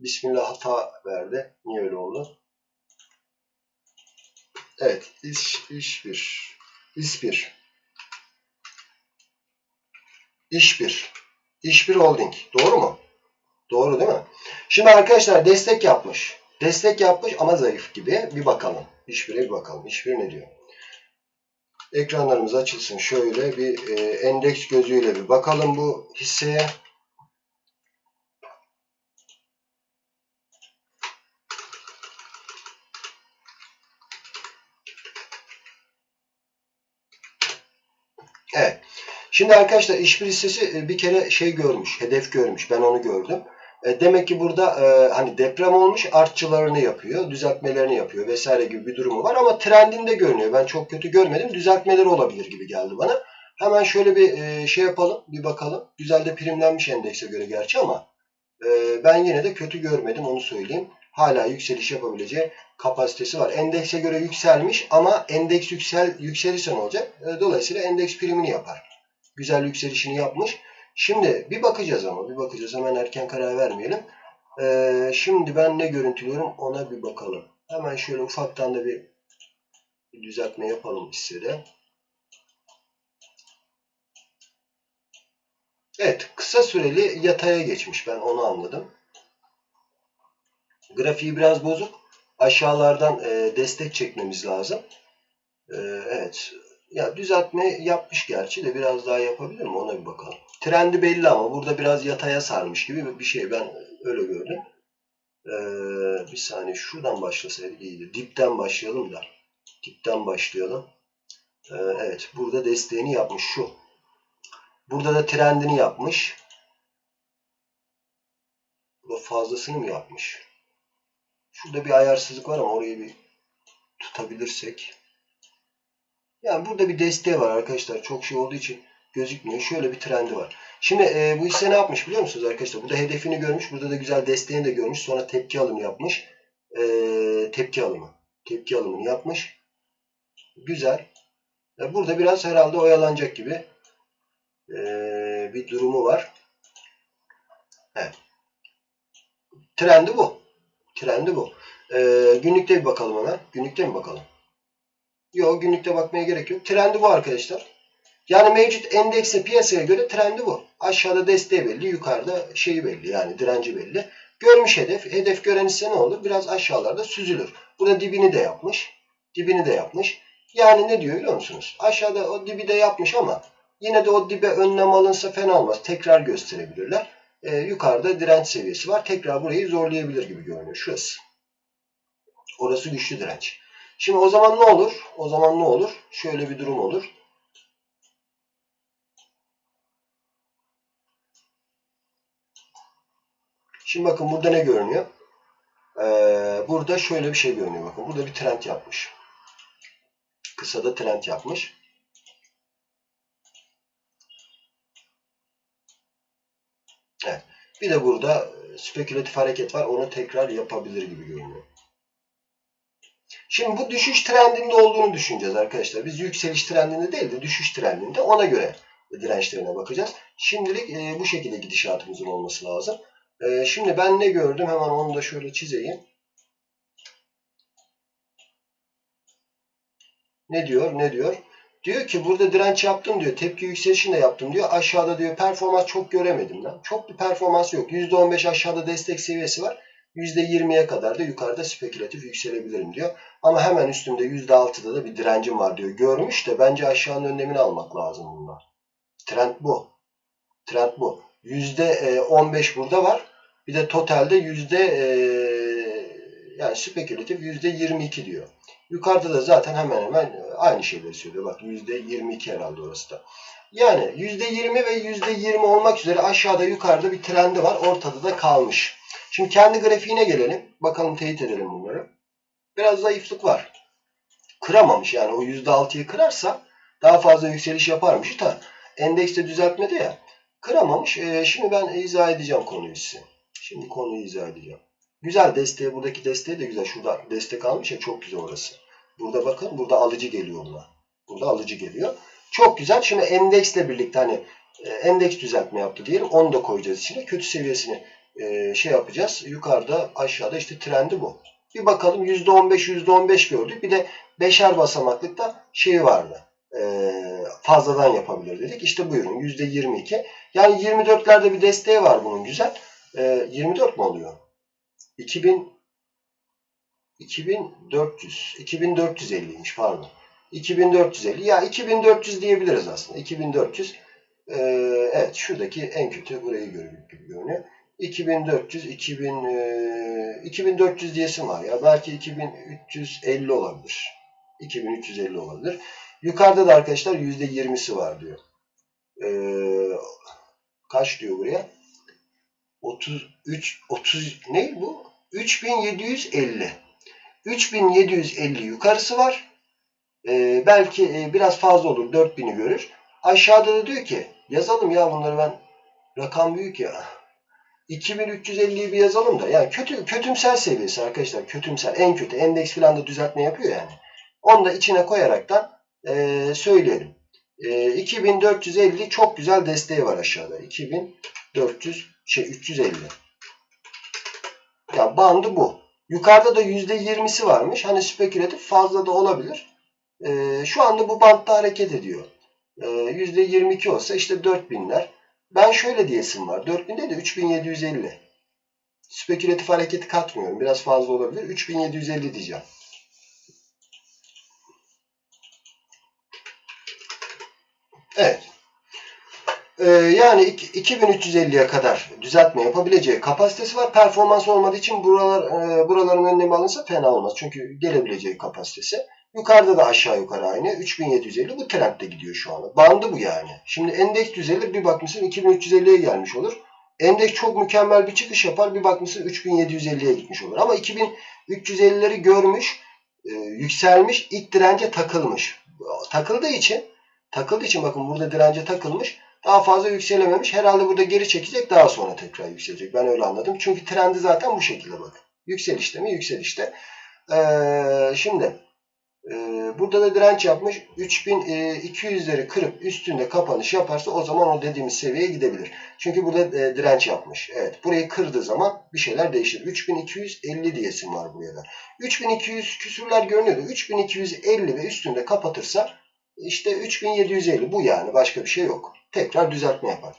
Bismillah hata verdi. Niye öyle oldu? Evet. İş, iş bir. İş bir. İş bir. İş bir holding. Doğru mu? Doğru değil mi? Şimdi arkadaşlar destek yapmış. Destek yapmış ama zayıf gibi. Bir bakalım. İş bir bakalım. İş bir ne diyor? Ekranlarımız açılsın. Şöyle bir e, endeks gözüyle bir bakalım bu hisseye. Evet. Şimdi arkadaşlar işbir hissesi e, bir kere şey görmüş, hedef görmüş. Ben onu gördüm. E, demek ki burada e, hani deprem olmuş, artçılarını yapıyor, düzeltmelerini yapıyor vesaire gibi bir durumu var ama trendinde görünüyor. Ben çok kötü görmedim. Düzeltmeleri olabilir gibi geldi bana. Hemen şöyle bir şey yapalım, bir bakalım. Güzel de primlenmiş endekse göre gerçi ama ben yine de kötü görmedim onu söyleyeyim. Hala yükseliş yapabileceği kapasitesi var. Endekse göre yükselmiş ama endeks yüksel yükselirse ne olacak? Dolayısıyla endeks primini yapar. Güzel yükselişini yapmış. Şimdi bir bakacağız ama bir bakacağız. Hemen erken karar vermeyelim. E, şimdi ben ne görüntülüyorum ona bir bakalım. Hemen şöyle ufaktan da bir, bir düzeltme yapalım hissede. Evet kısa süreli yataya geçmiş. Ben onu anladım. Grafiği biraz bozuk. Aşağılardan e, destek çekmemiz lazım. E, evet. Ya düzeltme yapmış gerçi de biraz daha yapabilir mi? Ona bir bakalım. Trendi belli ama burada biraz yataya sarmış gibi bir şey. Ben öyle gördüm. E, bir saniye şuradan başlasaydık iyiydi. Dipten başlayalım da. Dipten başlayalım. E, evet. Burada desteğini yapmış şu. Burada da trendini yapmış. Burada fazlasını mı yapmış? Şurada bir ayarsızlık var ama orayı bir tutabilirsek. Yani burada bir desteği var arkadaşlar. Çok şey olduğu için gözükmüyor. Şöyle bir trendi var. Şimdi e, bu hisse ne yapmış biliyor musunuz arkadaşlar? Burada hedefini görmüş. Burada da güzel desteğini de görmüş. Sonra tepki alımı yapmış. E, tepki alımı. Tepki alımını yapmış. Güzel. E, burada biraz herhalde oyalanacak gibi e, bir durumu var. Evet. Trendi bu. Trendi bu. Ee, günlükte bir bakalım hemen. Günlükte mi bakalım? Yok günlükte bakmaya gerek yok. Trendi bu arkadaşlar. Yani mevcut endekse piyasaya göre trendi bu. Aşağıda desteği belli, yukarıda şeyi belli yani direnci belli. Görmüş hedef. Hedef gören ise ne olur? Biraz aşağılarda süzülür. Burada dibini de yapmış. Dibini de yapmış. Yani ne diyor biliyor musunuz? Aşağıda o dibi de yapmış ama yine de o dibe önlem alınsa fena olmaz. Tekrar gösterebilirler. Ee, yukarıda direnç seviyesi var. Tekrar burayı zorlayabilir gibi görünüyor. Şurası. Orası güçlü direnç. Şimdi o zaman ne olur? O zaman ne olur? Şöyle bir durum olur. Şimdi bakın burada ne görünüyor? Ee, burada şöyle bir şey görünüyor. Bakın burada bir trend yapmış. Kısada trend yapmış. Evet. Bir de burada spekülatif hareket var. Onu tekrar yapabilir gibi görünüyor. Şimdi bu düşüş trendinde olduğunu düşüneceğiz arkadaşlar. Biz yükseliş trendinde değil de düşüş trendinde ona göre dirençlerine bakacağız. Şimdilik e, bu şekilde gidişatımızın olması lazım. E, şimdi ben ne gördüm? Hemen onu da şöyle çizeyim. Ne diyor? Ne diyor? Diyor ki burada direnç yaptım diyor. Tepki yükselişini de yaptım diyor. Aşağıda diyor performans çok göremedim ben. Çok bir performans yok. %15 aşağıda destek seviyesi var. %20'ye kadar da yukarıda spekülatif yükselebilirim diyor. Ama hemen üstümde %6'da da bir direncim var diyor. Görmüş de bence aşağının önlemini almak lazım bunda. Trend bu. Trend bu. %15 burada var. Bir de totalde yüzde yani spekülatif %22 diyor. Yukarıda da zaten hemen hemen aynı şeyleri söylüyor. Bak %22 herhalde orası da. Yani %20 ve %20 olmak üzere aşağıda yukarıda bir trendi var. Ortada da kalmış. Şimdi kendi grafiğine gelelim. Bakalım teyit edelim bunları. Biraz zayıflık var. Kıramamış yani o %6'yı kırarsa daha fazla yükseliş yaparmış da endekste düzeltmedi ya. Kıramamış. Ee, şimdi ben izah edeceğim konuyu size. Şimdi konuyu izah edeceğim. Güzel desteği buradaki desteği de güzel. Şurada destek almış ya çok güzel orası. Burada bakın burada alıcı geliyor buna. Burada alıcı geliyor. Çok güzel. Şimdi endeksle birlikte hani endeks düzeltme yaptı diyelim. Onu da koyacağız içine. Kötü seviyesini şey yapacağız. Yukarıda aşağıda işte trendi bu. Bir bakalım %15 %15 gördük. Bir de beşer basamaklıkta şey vardı. E, fazladan yapabilir dedik. İşte buyurun %22. Yani 24'lerde bir desteği var bunun güzel. E, 24 mu oluyor? 2000 2400 2450'ymiş pardon. 2450 ya 2400 diyebiliriz aslında. 2400 ee, evet şuradaki en kötü burayı görüyor gibi görünüyor. 2400 2000 e, 2400 diyesim var ya. Belki 2350 olabilir. 2350 olabilir. Yukarıda da arkadaşlar %20'si var diyor. Ee, kaç diyor buraya? 33 30 ne bu? 3750. 3750 yukarısı var. Ee, belki e, biraz fazla olur. 4000'i görür. Aşağıda da diyor ki yazalım ya bunları ben rakam büyük ya. 2350'yi bir yazalım da yani kötü kötümser seviyesi arkadaşlar kötümser en kötü endeks falan da düzeltme yapıyor yani. Onu da içine koyaraktan e, söyleyelim. E, 2450 çok güzel desteği var aşağıda. 2400 şey 350. Ya bandı bu. Yukarıda da %20'si varmış. Hani spekülatif fazla da olabilir. E, şu anda bu bantta hareket ediyor. E, %22 olsa işte 4000'ler. Ben şöyle diyesim var. 4000 değil de 3750. Spekülatif hareketi katmıyorum. Biraz fazla olabilir. 3750 diyeceğim. Evet. Ee, yani 2350'ye kadar düzeltme yapabileceği kapasitesi var. Performans olmadığı için buralar, e, buraların önlemi alınsa fena olmaz. Çünkü gelebileceği kapasitesi. Yukarıda da aşağı yukarı aynı. 3750 bu trendde gidiyor şu anda. Bandı bu yani. Şimdi endeks düzelir bir bakmışsın 2350'ye gelmiş olur. Endeks çok mükemmel bir çıkış yapar. Bir bakmışsın 3750'ye gitmiş olur. Ama 2350'leri görmüş, e, yükselmiş, ilk dirence takılmış. Takıldığı için takıldığı için bakın burada dirence takılmış. Daha fazla yükselememiş. Herhalde burada geri çekecek. Daha sonra tekrar yükselecek. Ben öyle anladım. Çünkü trendi zaten bu şekilde bakın. Yükselişte mi? Yükselişte. Ee, şimdi burada da direnç yapmış. 3200'leri kırıp üstünde kapanış yaparsa o zaman o dediğimiz seviyeye gidebilir. Çünkü burada e, direnç yapmış. Evet. Burayı kırdığı zaman bir şeyler değişir. 3250 diyesim var buraya da. 3200 küsürler görünüyordu. 3250 ve üstünde kapatırsa işte 3750 bu yani. Başka bir şey yok. Tekrar düzeltme yapar.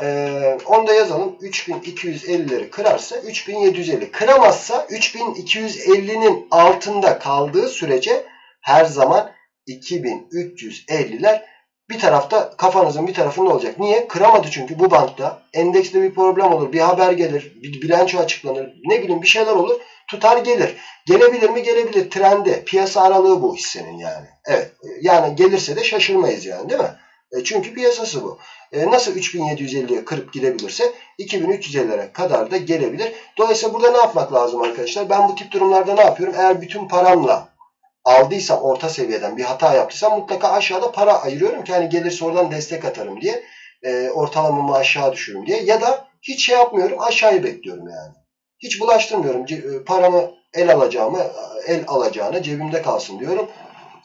Ee, onu da yazalım. 3250'leri kırarsa 3750. Kıramazsa 3250'nin altında kaldığı sürece her zaman 2350'ler bir tarafta kafanızın bir tarafında olacak. Niye? Kıramadı çünkü bu bantta. Endekste bir problem olur. Bir haber gelir. Bir bilanço açıklanır. Ne bileyim bir şeyler olur. Tutar gelir. Gelebilir mi? Gelebilir. Trende. Piyasa aralığı bu hissenin yani. Evet. Yani gelirse de şaşırmayız yani değil mi? E çünkü piyasası bu. E nasıl 3750'ye kırıp gidebilirse 2350'lere kadar da gelebilir. Dolayısıyla burada ne yapmak lazım arkadaşlar? Ben bu tip durumlarda ne yapıyorum? Eğer bütün paramla aldıysam orta seviyeden bir hata yaptıysam mutlaka aşağıda para ayırıyorum ki hani gelirse oradan destek atarım diye. E, ortalamamı aşağı düşürürüm diye. Ya da hiç şey yapmıyorum aşağıyı bekliyorum yani. Hiç bulaştırmıyorum. Ce paramı el alacağımı el alacağını cebimde kalsın diyorum.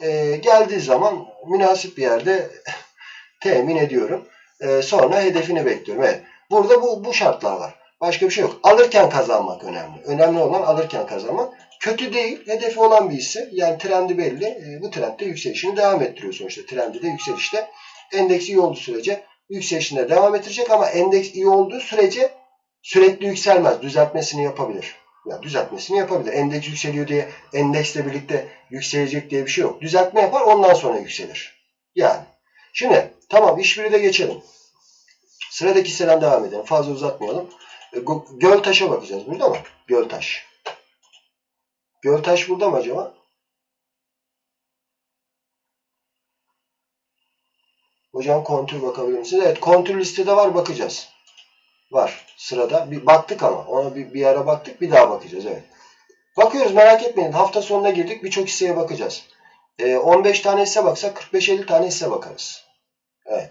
E, geldiği zaman münasip bir yerde temin ediyorum. E, sonra hedefini bekliyorum. Evet. Burada bu, bu şartlar var. Başka bir şey yok. Alırken kazanmak önemli. Önemli olan alırken kazanmak. Kötü değil. Hedefi olan bir hisse. Yani trendi belli. E, bu trendde yükselişini devam ettiriyor sonuçta. Trendi de yükselişte. Endeks iyi olduğu sürece yükselişine devam ettirecek ama endeks iyi olduğu sürece sürekli yükselmez. Düzeltmesini yapabilir. Ya düzeltmesini yapabilir. Endeks yükseliyor diye endeksle birlikte yükselecek diye bir şey yok. Düzeltme yapar ondan sonra yükselir. Yani. Şimdi tamam işbiri de geçelim. Sıradaki hisseden devam edelim. Fazla uzatmayalım. E, Göltaş'a bakacağız. Burada mı? Göltaş. Göltaş burada mı acaba? Hocam kontür bakabilir misiniz? Evet kontür listede var bakacağız. Var sırada. Bir baktık ama. Ona bir, bir ara baktık. Bir daha bakacağız. Evet. Bakıyoruz merak etmeyin. Hafta sonuna girdik. Birçok hisseye bakacağız. E, 15 tane hisse baksak 45-50 tane hisse bakarız. Evet.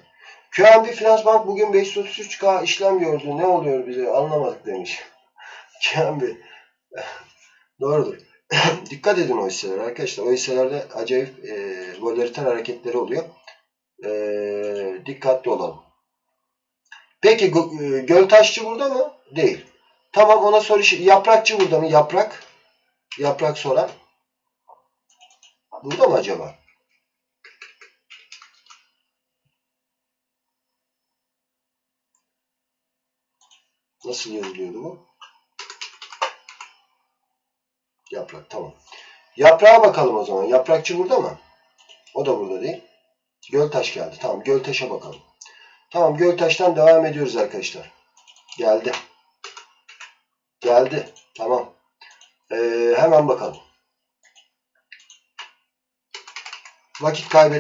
QNB Finans Bank bugün 533K işlem gördü. Ne oluyor bize anlamadık demiş. QNB. Doğrudur. Dikkat edin o hisselere arkadaşlar. O hisselerde acayip e, volatil hareketleri oluyor. E, dikkatli olalım. Peki e, Göltaşçı burada mı? Değil. Tamam ona soru Yaprakçı burada mı? Yaprak. Yaprak soran. Burada mı acaba? Nasıl yazılıyordu bu? Yaprak tamam. Yaprağa bakalım o zaman. Yaprakçı burada mı? O da burada değil. Göltaş geldi. Tamam Göltaş'a bakalım. Tamam Göltaş'tan devam ediyoruz arkadaşlar. Geldi. Geldi. Tamam. Ee, hemen bakalım. Vakit kaybet